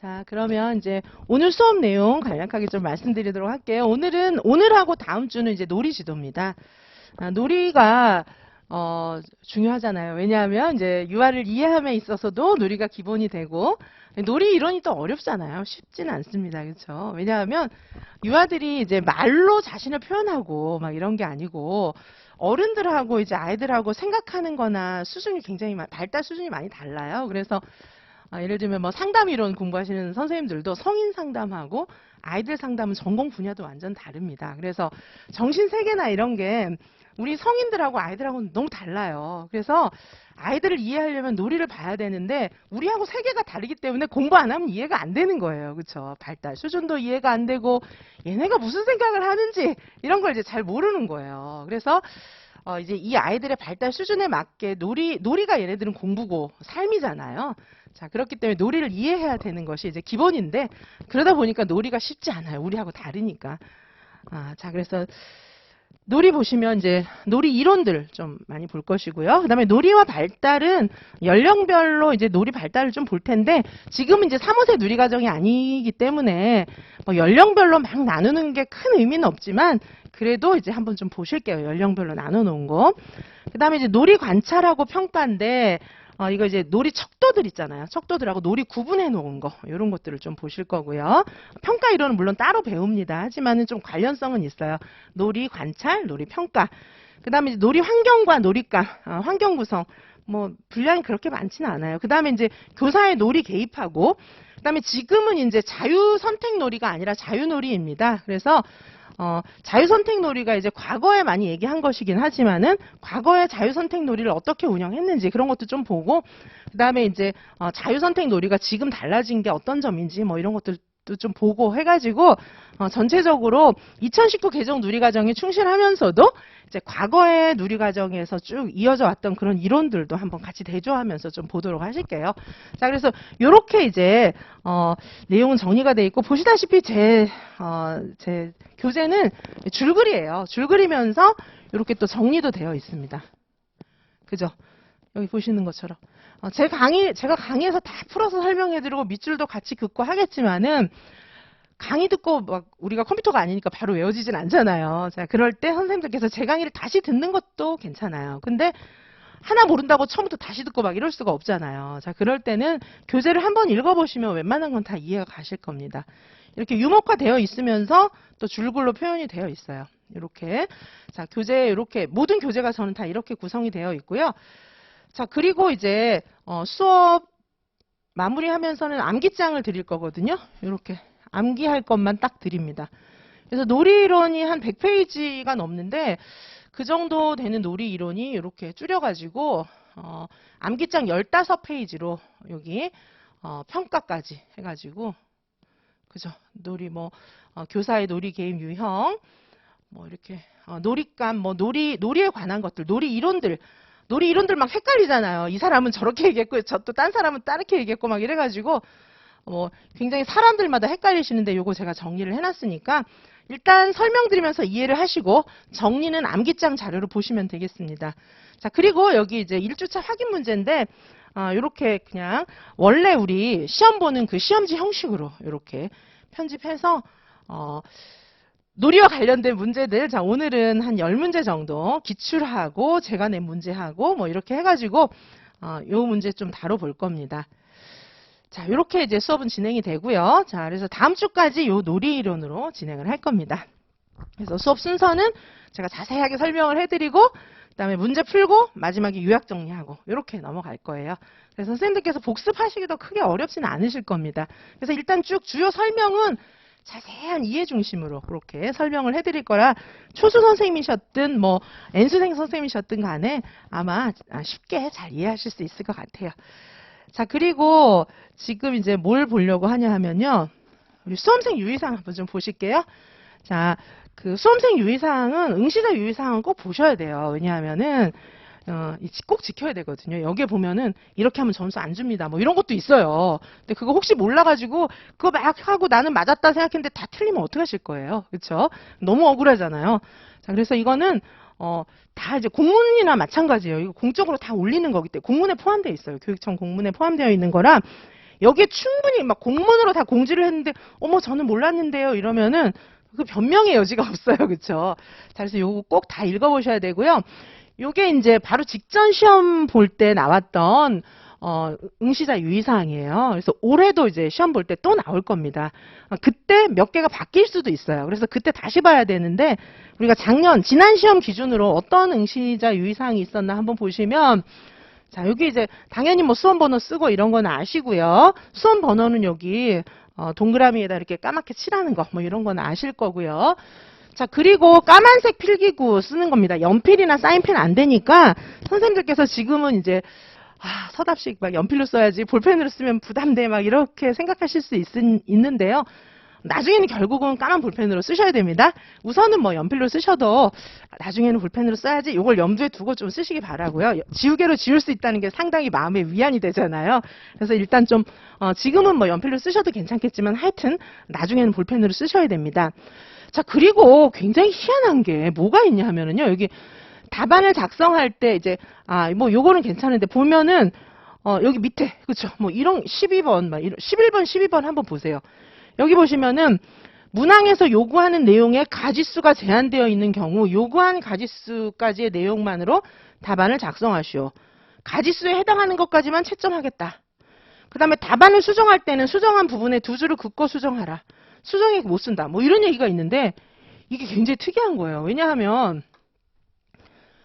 자, 그러면 이제 오늘 수업 내용 간략하게 좀 말씀드리도록 할게요. 오늘은, 오늘하고 다음 주는 이제 놀이 지도입니다. 아, 놀이가, 어, 중요하잖아요. 왜냐하면 이제 유아를 이해함에 있어서도 놀이가 기본이 되고, 놀이 이론이 또 어렵잖아요. 쉽지는 않습니다. 그렇죠? 왜냐하면 유아들이 이제 말로 자신을 표현하고 막 이런 게 아니고, 어른들하고 이제 아이들하고 생각하는 거나 수준이 굉장히, 마- 발달 수준이 많이 달라요. 그래서 아, 예를 들면 뭐 상담 이론 공부하시는 선생님들도 성인 상담하고 아이들 상담은 전공 분야도 완전 다릅니다. 그래서 정신 세계나 이런 게 우리 성인들하고 아이들하고는 너무 달라요. 그래서 아이들을 이해하려면 놀이를 봐야 되는데 우리하고 세계가 다르기 때문에 공부 안 하면 이해가 안 되는 거예요. 그렇죠? 발달 수준도 이해가 안 되고 얘네가 무슨 생각을 하는지 이런 걸 이제 잘 모르는 거예요. 그래서 어, 이제 이 아이들의 발달 수준에 맞게 놀이, 놀이가 얘네들은 공부고 삶이잖아요. 자, 그렇기 때문에 놀이를 이해해야 되는 것이 이제 기본인데, 그러다 보니까 놀이가 쉽지 않아요. 우리하고 다르니까. 아, 자, 그래서 놀이 보시면 이제 놀이 이론들 좀 많이 볼 것이고요. 그 다음에 놀이와 발달은 연령별로 이제 놀이 발달을 좀 볼 텐데, 지금은 이제 3, 5세 누리 과정이 아니기 때문에, 뭐 연령별로 막 나누는 게 큰 의미는 없지만, 그래도 이제 한번 좀 보실게요. 연령별로 나눠 놓은 거. 그 다음에 이제 놀이 관찰하고 평가인데, 어, 이거 이제 놀이 척도들 있잖아요. 척도들하고 놀이 구분해 놓은 거. 이런 것들을 좀 보실 거고요. 평가 이론은 물론 따로 배웁니다. 하지만은 좀 관련성은 있어요. 놀이 관찰, 놀이 평가. 그 다음에 이제 놀이 환경과 놀이감, 어, 환경 구성. 뭐, 분량이 그렇게 많지는 않아요. 그 다음에 이제 교사의 놀이 개입하고, 그 다음에 지금은 이제 자유 선택 놀이가 아니라 자유 놀이입니다. 그래서 어, 자유선택 놀이가 이제 과거에 많이 얘기한 것이긴 하지만은 과거에 자유선택 놀이를 어떻게 운영했는지 그런 것도 좀 보고 그다음에 이제 어, 자유선택 놀이가 지금 달라진 게 어떤 점인지 뭐 이런 것들도 좀 보고 해가지고 어, 전체적으로 2019 개정 누리과정에 충실하면서도 이제 과거의 누리과정에서 쭉 이어져 왔던 그런 이론들도 한번 같이 대조하면서 좀 보도록 하실게요. 자, 그래서 요렇게 이제 어, 내용은 정리가 돼 있고 보시다시피 제, 어, 제 교재는 줄글이에요. 줄글이면서 이렇게 또 정리도 되어 있습니다. 그죠? 여기 보시는 것처럼. 어, 제 강의, 제가 강의에서 다 풀어서 설명해드리고 밑줄도 같이 긋고 하겠지만은 강의 듣고 막 우리가 컴퓨터가 아니니까 바로 외워지진 않잖아요. 자, 그럴 때 선생님들께서 제 강의를 다시 듣는 것도 괜찮아요. 근데 하나 모른다고 처음부터 다시 듣고 막 이럴 수가 없잖아요. 자, 그럴 때는 교재를 한번 읽어보시면 웬만한 건 다 이해가 가실 겁니다. 이렇게 유목화되어 있으면서 또 줄글로 표현이 되어 있어요. 이렇게. 자, 교재 이렇게 모든 교재가 저는 다 이렇게 구성이 되어 있고요. 자, 그리고 이제 어, 수업 마무리하면서는 암기장을 드릴 거거든요. 이렇게 암기할 것만 딱 드립니다. 그래서 놀이 이론이 한 100페이지가 넘는데 그 정도 되는 놀이 이론이 이렇게 줄여가지고 어, 암기장 15페이지로 여기 어, 평가까지 해가지고 그죠? 놀이 뭐 어, 교사의 놀이 게임 유형 뭐 이렇게 어, 놀이감 뭐 놀이 놀이에 관한 것들 놀이 이론들 놀이 이론들 막 헷갈리잖아요. 이 사람은 저렇게 얘기했고 저 또 딴 사람은 따르게 얘기했고 막 이래가지고 뭐 굉장히 사람들마다 헷갈리시는데 요거 제가 정리를 해놨으니까 일단 설명드리면서 이해를 하시고 정리는 암기장 자료로 보시면 되겠습니다. 자 그리고 여기 이제 1주차 확인 문제인데 아, 요렇게 그냥 원래 우리 시험 보는 그 시험지 형식으로 이렇게 편집해서 어, 놀이와 관련된 문제들 자 오늘은 한 10문제 정도 기출하고 제가 낸 문제하고 뭐 이렇게 해가지고 어, 요 문제 좀 다뤄볼 겁니다. 자, 이렇게 이제 수업은 진행이 되고요. 자, 그래서 다음 주까지 요 놀이 이론으로 진행을 할 겁니다. 그래서 수업 순서는 제가 자세하게 설명을 해드리고, 그다음에 문제 풀고, 마지막에 요약 정리하고, 이렇게 넘어갈 거예요. 그래서 선생님들께서 복습하시기도 크게 어렵지는 않으실 겁니다. 그래서 일단 쭉 주요 설명은 자세한 이해 중심으로 그렇게 설명을 해드릴 거라 초수 선생님이셨든 뭐 N수생 선생님이셨든 간에 아마 쉽게 잘 이해하실 수 있을 것 같아요. 자, 그리고 지금 이제 뭘 보려고 하냐 하면요. 우리 수험생 유의사항 한번 좀 보실게요. 자, 그 수험생 유의사항은 응시자 유의사항은 꼭 보셔야 돼요. 왜냐하면은 어, 꼭 지켜야 되거든요. 여기에 보면은 이렇게 하면 점수 안 줍니다. 뭐 이런 것도 있어요. 근데 그거 혹시 몰라가지고 그거 막 하고 나는 맞았다 생각했는데 다 틀리면 어떡하실 거예요. 그렇죠? 너무 억울하잖아요. 자, 그래서 이거는 어, 다 이제 공문이나 마찬가지예요. 이거 공적으로 다 올리는 거기 때문에 공문에 포함되어 있어요. 교육청 공문에 포함되어 있는 거라 여기에 충분히 막 공문으로 다 공지를 했는데 어머 저는 몰랐는데요 이러면은 그 변명의 여지가 없어요. 그쵸? 자, 그래서 요거 꼭 다 읽어보셔야 되고요. 요게 이제 바로 직전 시험 볼 때 나왔던 어, 응시자 유의사항이에요. 그래서 올해도 이제 시험 볼 때 또 나올 겁니다. 어, 그때 몇 개가 바뀔 수도 있어요. 그래서 그때 다시 봐야 되는데 우리가 작년 지난 시험 기준으로 어떤 응시자 유의사항이 있었나 한번 보시면 자 여기 이제 당연히 뭐 수험 번호 쓰고 이런 건 아시고요. 수험 번호는 여기 어, 동그라미에다 이렇게 까맣게 칠하는 거 뭐 이런 건 아실 거고요. 자, 그리고 까만색 필기구 쓰는 겁니다. 연필이나 사인펜 안 되니까 선생님들께서 지금은 이제 아, 서답식 막 연필로 써야지 볼펜으로 쓰면 부담돼 막 이렇게 생각하실 수 있, 있는데요. 나중에는 결국은 까만 볼펜으로 쓰셔야 됩니다. 우선은 뭐 연필로 쓰셔도 나중에는 볼펜으로 써야지 이걸 염두에 두고 좀 쓰시기 바라고요. 지우개로 지울 수 있다는 게 상당히 마음의 위안이 되잖아요. 그래서 일단 좀 어, 지금은 뭐 연필로 쓰셔도 괜찮겠지만 하여튼 나중에는 볼펜으로 쓰셔야 됩니다. 자 그리고 굉장히 희한한 게 뭐가 있냐 하면은요 여기 답안을 작성할 때 이제 아 뭐 요거는 괜찮은데 보면은 어 여기 밑에 그쵸 뭐 이런 12번 막 이런 11번 12번 한번 보세요. 여기 보시면은 문항에서 요구하는 내용의 가지수가 제한되어 있는 경우 요구한 가지수까지의 내용만으로 답안을 작성하시오. 가지수에 해당하는 것까지만 채점하겠다. 그 다음에 답안을 수정할 때는 수정한 부분에 두 줄을 긋고 수정하라. 수정에 못 쓴다. 뭐 이런 얘기가 있는데 이게 굉장히 특이한 거예요. 왜냐하면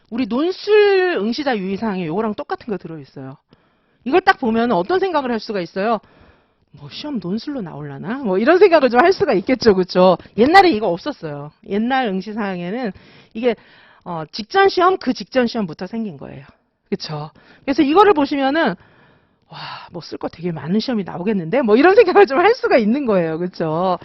우리 논술 응시자 유의사항에 요거랑 똑같은 거 들어있어요. 이걸 딱 보면 어떤 생각을 할 수가 있어요. 뭐 시험 논술로 나올라나? 뭐 이런 생각을 좀 할 수가 있겠죠, 그렇죠? 옛날에 이거 없었어요. 옛날 응시사항에는 이게 어, 직전 시험 그 직전 시험부터 생긴 거예요. 그렇죠? 그래서 이거를 보시면은 와, 뭐 쓸 거 되게 많은 시험이 나오겠는데? 뭐 이런 생각을 좀 할 수가 있는 거예요. 그렇죠?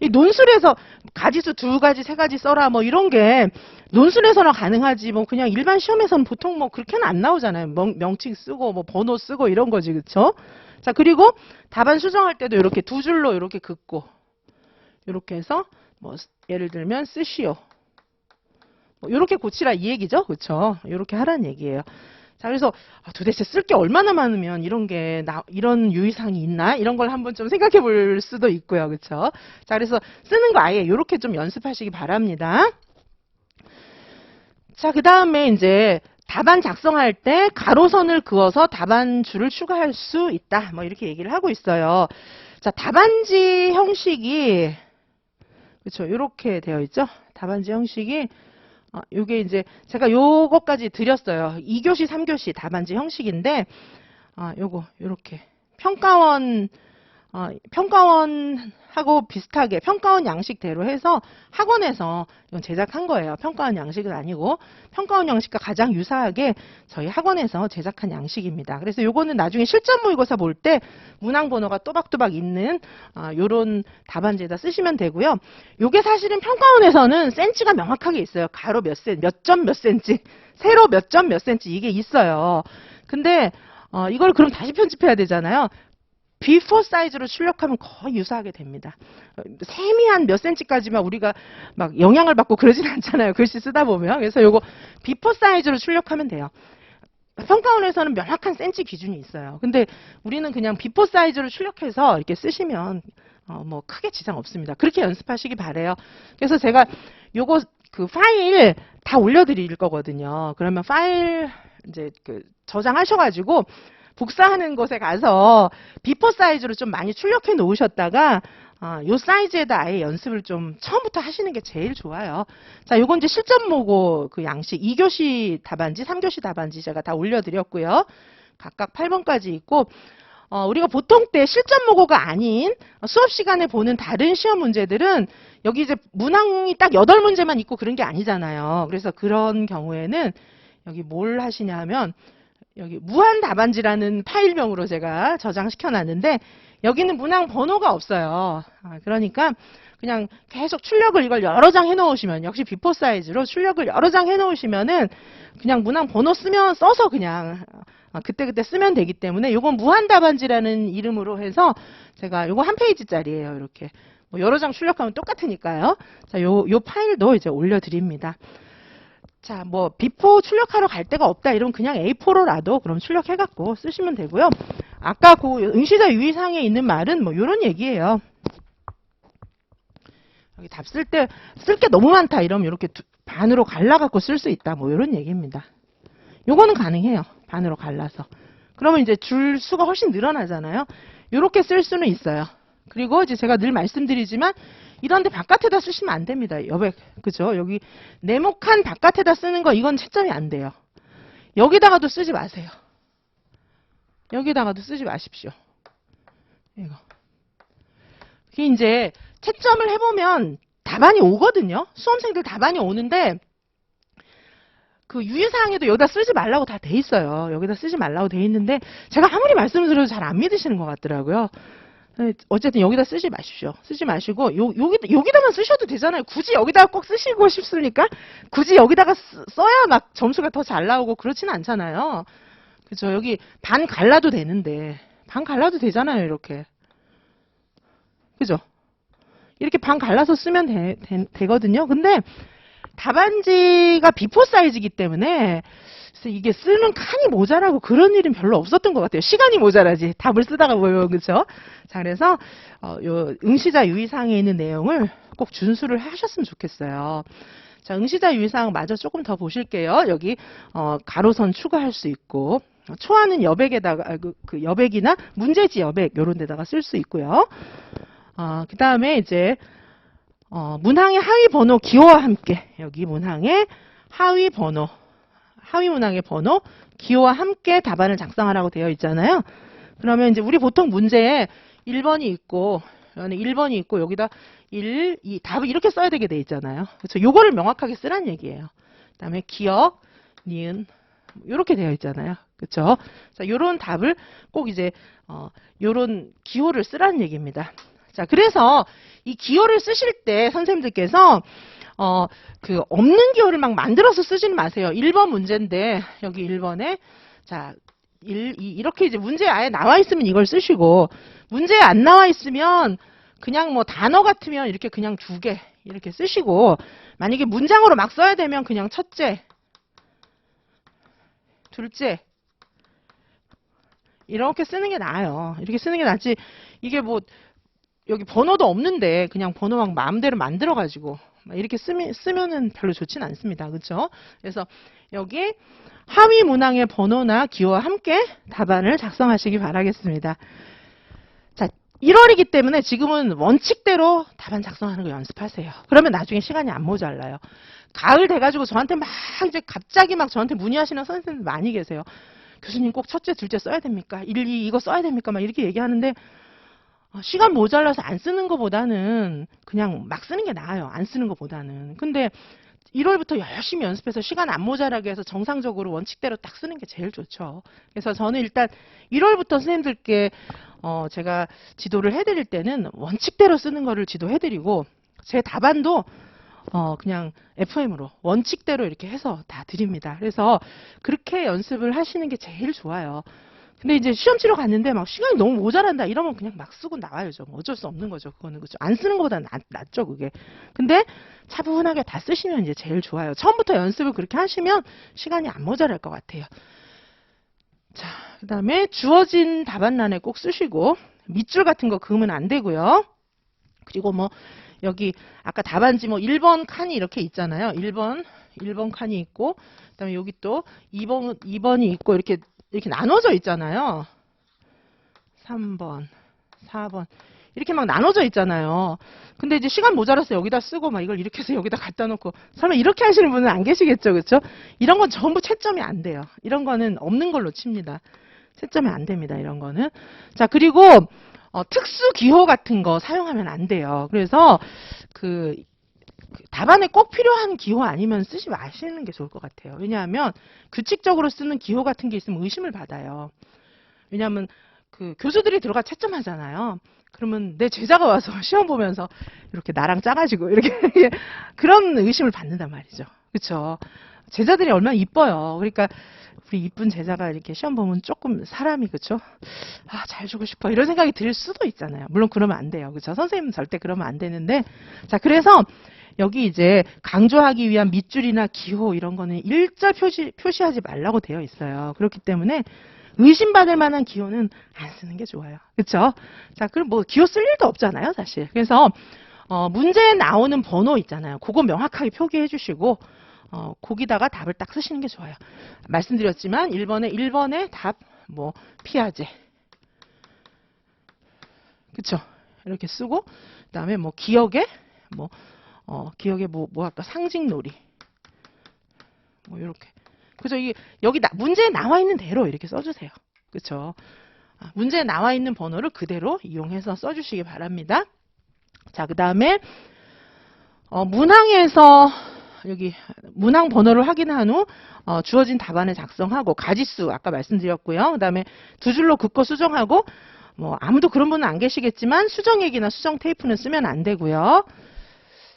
이 논술에서 가지수 두 가지, 세 가지 써라 뭐 이런 게 논술에서는 가능하지 뭐 그냥 일반 시험에서는 보통 뭐 그렇게는 안 나오잖아요. 명, 명칭 쓰고 뭐 번호 쓰고 이런 거지. 그렇죠? 자, 그리고 답안 수정할 때도 이렇게 두 줄로 이렇게 긋고 이렇게 해서 뭐 예를 들면 쓰시오. 뭐 이렇게 고치라 이 얘기죠. 그렇죠? 이렇게 하라는 얘기예요. 자, 그래서 아, 도대체 쓸 게 얼마나 많으면 이런 게 나, 이런 유의사항이 있나? 이런 걸 한번 좀 생각해 볼 수도 있고요. 그렇죠? 자, 그래서 쓰는 거 아예 이렇게 좀 연습하시기 바랍니다. 자, 그다음에 이제 답안 작성할 때 가로선을 그어서 답안 줄을 추가할 수 있다. 뭐 이렇게 얘기를 하고 있어요. 자, 답안지 형식이 그렇죠. 이렇게 되어 있죠. 답안지 형식이 어, 요게 이제 제가 요거까지 드렸어요. 2교시, 3교시 답안지 형식인데 아, 요거 요렇게 평가원 어, 평가원하고 비슷하게 평가원 양식대로 해서 학원에서 제작한 거예요. 평가원 양식은 아니고 평가원 양식과 가장 유사하게 저희 학원에서 제작한 양식입니다. 그래서 요거는 나중에 실전 모의고사 볼 때 문항 번호가 또박또박 있는 아, 요런 답안지에다 쓰시면 되고요. 요게 사실은 평가원에서는 센치가 명확하게 있어요. 가로 몇 센, 몇 점 몇 센치, 세로 몇 점 몇 센치 이게 있어요. 근데 어, 이걸 그럼 다시 편집해야 되잖아요. 비포 사이즈로 출력하면 거의 유사하게 됩니다. 어, 세미한 몇 센치까지만 우리가 막 영향을 받고 그러진 않잖아요. 글씨 쓰다 보면. 그래서 요거 비포 사이즈로 출력하면 돼요. 평가원에서는 명확한 센치 기준이 있어요. 근데 우리는 그냥 비포 사이즈로 출력해서 이렇게 쓰시면 어, 뭐 크게 지장 없습니다. 그렇게 연습하시기 바래요. 그래서 제가 요거 그 파일 다 올려드릴 거거든요. 그러면 파일 이제 그 저장하셔가지고 복사하는 곳에 가서 비포 사이즈로 좀 많이 출력해 놓으셨다가 아, 요 사이즈에다 아예 연습을 좀 처음부터 하시는 게 제일 좋아요. 자, 요건 이제 실전 모고 그 양식 2교시 답안지, 3교시 답안지 제가 다 올려드렸고요. 각각 8번까지 있고 어, 우리가 보통 때 실전 모고가 아닌 수업 시간에 보는 다른 시험 문제들은 여기 이제 문항이 딱 8문제만 있고 그런 게 아니잖아요. 그래서 그런 경우에는 여기 뭘 하시냐 하면 여기 무한 답안지라는 파일명으로 제가 저장시켜 놨는데 여기는 문항 번호가 없어요. 아, 그러니까 그냥 계속 출력을 이걸 여러 장 해놓으시면 역시 비포 사이즈로 출력을 여러 장 해놓으시면은 그냥 문항 번호 쓰면 써서 그냥 아, 그때 그때 쓰면 되기 때문에 요건 무한 답안지라는 이름으로 해서 제가 요거 한 페이지짜리예요. 이렇게 뭐 여러 장 출력하면 똑같으니까요. 자, 요, 요 파일도 이제 올려드립니다. 자, 뭐 비포 출력하러 갈 데가 없다 이러면 그냥 A4로라도 그럼 출력해갖고 쓰시면 되고요. 아까 그 응시자 유의사항에 있는 말은 뭐 이런 얘기예요. 여기 답 쓸 때 쓸 게 너무 많다 이러면 이렇게 두- 반으로 갈라갖고 쓸 수 있다 뭐 이런 얘기입니다. 요거는 가능해요. 반으로 갈라서. 그러면 이제 줄 수가 훨씬 늘어나잖아요. 요렇게 쓸 수는 있어요. 그리고 이제 제가 늘 말씀드리지만 이런데 바깥에다 쓰시면 안 됩니다. 여백 그죠? 여기 네모칸 바깥에다 쓰는 거 이건 채점이 안 돼요. 여기다가도 쓰지 마세요. 여기다가도 쓰지 마십시오. 이거. 그게 이제 채점을 해보면 답안이 오거든요. 수험생들 답안이 오는데 그 유의사항에도 여기다 쓰지 말라고 다 돼 있어요. 여기다 쓰지 말라고 돼 있는데 제가 아무리 말씀을 드려도 잘 안 믿으시는 것 같더라고요. 네, 어쨌든 여기다 쓰지 마십시오. 쓰지 마시고 요, 여기 여기다만 쓰셔도 되잖아요. 굳이 여기다가 꼭 쓰시고 싶습니까? 굳이 여기다가 쓰- 써야 막 점수가 더 잘 나오고 그렇지는 않잖아요. 그죠? 여기 반 갈라도 되는데 반 갈라도 되잖아요. 이렇게 그죠? 이렇게 반 갈라서 쓰면 되, 거든요 근데 답안지가 비포 사이즈이기 때문에 그래서 이게 쓰는 칸이 모자라고 그런 일은 별로 없었던 것 같아요. 시간이 모자라지 답을 쓰다가 보면 그렇죠. 자 그래서 어, 요 응시자 유의사항에 있는 내용을 꼭 준수를 하셨으면 좋겠어요. 자 응시자 유의사항 마저 조금 더 보실게요. 여기 어, 가로선 추가할 수 있고 어, 초하는 여백에다가 아, 그, 그 여백이나 문제지 여백 요런 데다가 쓸 수 있고요. 어, 그 다음에 이제 어, 문항의 하위 번호 기호와 함께 여기 문항의 하위 번호 하위 문항의 번호 기호와 함께 답안을 작성하라고 되어 있잖아요. 그러면 이제 우리 보통 문제에 1번이 있고 여기 1번이 있고 여기다 1, 2 답을 이렇게 써야 되게 돼 있잖아요. 그렇죠? 요거를 명확하게 쓰란 얘기예요. 그다음에 기억, 니은 이렇게 되어 있잖아요. 그렇죠? 자, 요런 답을 꼭 이제 어 요런 기호를 쓰라는 얘기입니다. 자, 그래서 이 기호를 쓰실 때 선생님들께서 어, 그 없는 기호를 막 만들어서 쓰지는 마세요. 1번 문제인데 여기 1번에 자, 1, 2 이렇게 이제 문제 아예 나와 있으면 이걸 쓰시고 문제에 안 나와 있으면 그냥 뭐 단어 같으면 이렇게 그냥 두 개 이렇게 쓰시고 만약에 문장으로 막 써야 되면 그냥 첫째 둘째 이렇게 쓰는 게 나아요. 이렇게 쓰는 게 낫지. 이게 뭐 여기 번호도 없는데 그냥 번호 막 마음대로 만들어 가지고 이렇게 쓰면 쓰면은 별로 좋진 않습니다. 그렇죠? 그래서 여기 하위 문항의 번호나 기호와 함께 답안을 작성하시기 바라겠습니다. 자, 1월이기 때문에 지금은 원칙대로 답안 작성하는 거 연습하세요. 그러면 나중에 시간이 안 모자라요. 가을 돼가지고 저한테 막 이제 갑자기 막 저한테 문의하시는 선생님들 많이 계세요. 교수님 꼭 첫째, 둘째 써야 됩니까? 1, 2 이거 써야 됩니까? 막 이렇게 얘기하는데 어, 시간 모자라서 안 쓰는 것보다는 그냥 막 쓰는 게 나아요. 안 쓰는 것보다는. 근데 1월부터 열심히 연습해서 시간 안 모자라게 해서 정상적으로 원칙대로 딱 쓰는 게 제일 좋죠. 그래서 저는 일단 1월부터 선생님들께 어, 제가 지도를 해드릴 때는 원칙대로 쓰는 거를 지도해드리고 제 답안도 어, 그냥 FM으로 원칙대로 이렇게 해서 다 드립니다. 그래서 그렇게 연습을 하시는 게 제일 좋아요. 근데 이제 시험 치러 갔는데 막 시간이 너무 모자란다 이러면 그냥 막 쓰고 나와야죠. 뭐 어쩔 수 없는 거죠. 그거는 그죠. 안 쓰는 것보다 낫, 낫죠, 그게. 근데 차분하게 다 쓰시면 이제 제일 좋아요. 처음부터 연습을 그렇게 하시면 시간이 안 모자랄 것 같아요. 자, 그 다음에 주어진 답안란에 꼭 쓰시고 밑줄 같은 거 그으면 안 되고요. 그리고 뭐 여기 아까 답안지 뭐 1번 칸이 이렇게 있잖아요. 1번 1번 칸이 있고 그다음에 여기 또 2번 2번이 있고 이렇게 이렇게 나눠져 있잖아요. 3번, 4번. 이렇게 막 나눠져 있잖아요. 근데 이제 시간 모자라서 여기다 쓰고 막 이걸 이렇게 해서 여기다 갖다 놓고 설마 이렇게 하시는 분은 안 계시겠죠. 그렇죠? 이런 건 전부 채점이 안 돼요. 이런 거는 없는 걸로 칩니다. 채점이 안 됩니다. 이런 거는. 자, 그리고 어, 특수 기호 같은 거 사용하면 안 돼요. 그래서 그, 그 답안에 꼭 필요한 기호 아니면 쓰지 마시는 게 좋을 것 같아요. 왜냐하면 규칙적으로 쓰는 기호 같은 게 있으면 의심을 받아요. 왜냐하면 그 교수들이 들어가 채점하잖아요. 그러면 내 제자가 와서 시험 보면서 이렇게 나랑 짜가지고 이렇게 그런 의심을 받는단 말이죠. 그렇죠? 제자들이 얼마나 이뻐요. 그러니까 우리 이쁜 제자가 이렇게 시험 보면 조금 사람이 그렇죠? 아, 잘 주고 싶어. 이런 생각이 들 수도 있잖아요. 물론 그러면 안 돼요. 그렇죠? 선생님은 절대 그러면 안 되는데 자, 그래서 여기 이제 강조하기 위한 밑줄이나 기호 이런 거는 일절 표시, 표시하지 말라고 되어 있어요. 그렇기 때문에 의심받을 만한 기호는 안 쓰는 게 좋아요. 그렇죠? 자, 그럼 뭐 기호 쓸 일도 없잖아요, 사실. 그래서 어, 문제에 나오는 번호 있잖아요. 그거 명확하게 표기해 주시고 어, 거기다가 답을 딱 쓰시는 게 좋아요. 말씀드렸지만 1번에 1번에 답 뭐 피아제. 그쵸? 이렇게 쓰고 그다음에 뭐 기억에 뭐 어, 기억에 뭐, 뭐 할까? 상징놀이. 뭐, 요렇게. 그죠? 이게, 여기 나, 문제에 나와 있는 대로 이렇게 써주세요. 그쵸? 아, 문제에 나와 있는 번호를 그대로 이용해서 써주시기 바랍니다. 자, 그 다음에, 어, 문항에서, 여기, 문항 번호를 확인한 후, 어, 주어진 답안을 작성하고, 가지수, 아까 말씀드렸고요. 그 다음에 두 줄로 긋고 수정하고, 뭐, 아무도 그런 분은 안 계시겠지만, 수정액이나 수정 테이프는 쓰면 안 되고요.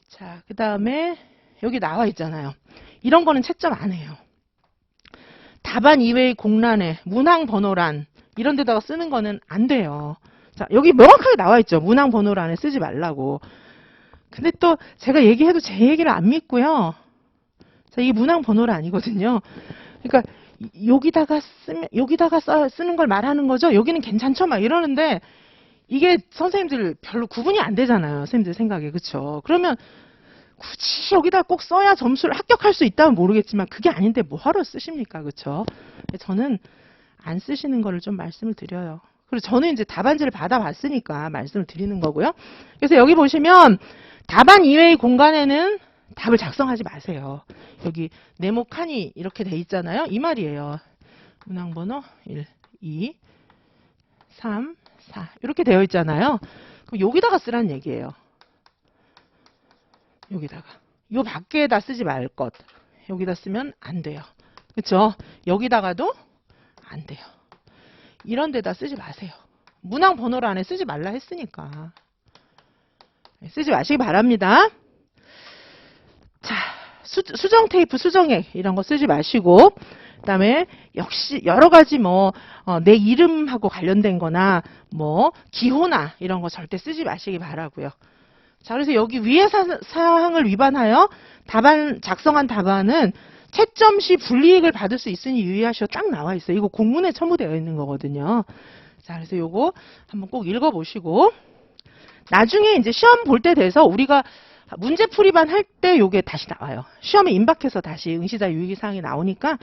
자, 그 다음에 여기 나와 있잖아요. 이런 거는 채점 안 해요. 답안 이외의 공란에 문항 번호란 이런 데다가 쓰는 거는 안 돼요. 자, 여기 명확하게 나와 있죠. 문항 번호란에 쓰지 말라고. 근데 또 제가 얘기해도 제 얘기를 안 믿고요. 자, 이게 문항 번호란 아니거든요. 그러니까 이- 여기다가 쓰면 여기다가 써- 쓰는 걸 말하는 거죠. 여기는 괜찮죠? 막 이러는데 이게 선생님들 별로 구분이 안 되잖아요. 선생님들 생각에. 그쵸? 그러면 굳이 여기다 꼭 써야 점수를 합격할 수 있다면 모르겠지만 그게 아닌데 뭐하러 쓰십니까? 그쵸? 저는 안 쓰시는 거를 좀 말씀을 드려요. 그리고 저는 이제 답안지를 받아봤으니까 말씀을 드리는 거고요. 그래서 여기 보시면 답안 이외의 공간에는 답을 작성하지 마세요. 여기 네모 칸이 이렇게 돼 있잖아요. 이 말이에요. 문항번호 1, 2, 3, 4 이렇게 되어 있잖아요. 그럼 여기다가 쓰라는 얘기예요. 여기다가. 요 밖에다 쓰지 말 것. 여기다 쓰면 안 돼요. 그렇죠? 여기다가도 안 돼요. 이런 데다 쓰지 마세요. 문항 번호를 안에 쓰지 말라 했으니까. 네, 쓰지 마시기 바랍니다. 자, 수, 수정 테이프, 수정액 이런 거 쓰지 마시고 그다음에 역시 여러 가지 뭐내 이름하고 관련된 거나 뭐 기호나 이런 거 절대 쓰지 마시기 바라고요. 자, 그래서 여기 위의 사, 사항을 위반하여 답안 작성한 답안은 채점 시 불이익을 받을 수 있으니 유의하시오 딱 나와 있어요. 이거 공문에 첨부되어 있는 거거든요. 자, 그래서 요거 한번 꼭 읽어 보시고 나중에 이제 시험 볼 때 돼서 우리가 문제 풀이반 할때 요게 다시 나와요. 시험에 임박해서 다시 응시자 유의기 사항이 나오니까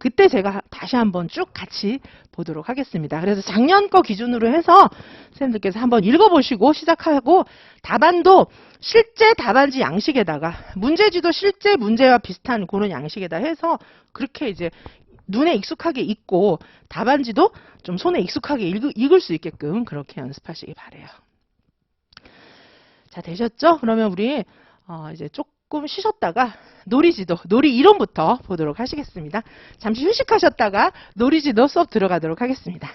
그때 제가 다시 한번 쭉 같이 보도록 하겠습니다. 그래서 작년 거 기준으로 해서 선생님들께서 한번 읽어보시고 시작하고 답안도 실제 답안지 양식에다가 문제지도 실제 문제와 비슷한 그런 양식에다 해서 그렇게 이제 눈에 익숙하게 읽고 답안지도 좀 손에 익숙하게 읽, 읽을 수 있게끔 그렇게 연습하시기 바래요. 자 되셨죠? 그러면 우리 어, 이제 조금 쉬셨다가 놀이지도 놀이 이론부터 보도록 하시겠습니다. 잠시 휴식하셨다가 놀이지도 수업 들어가도록 하겠습니다.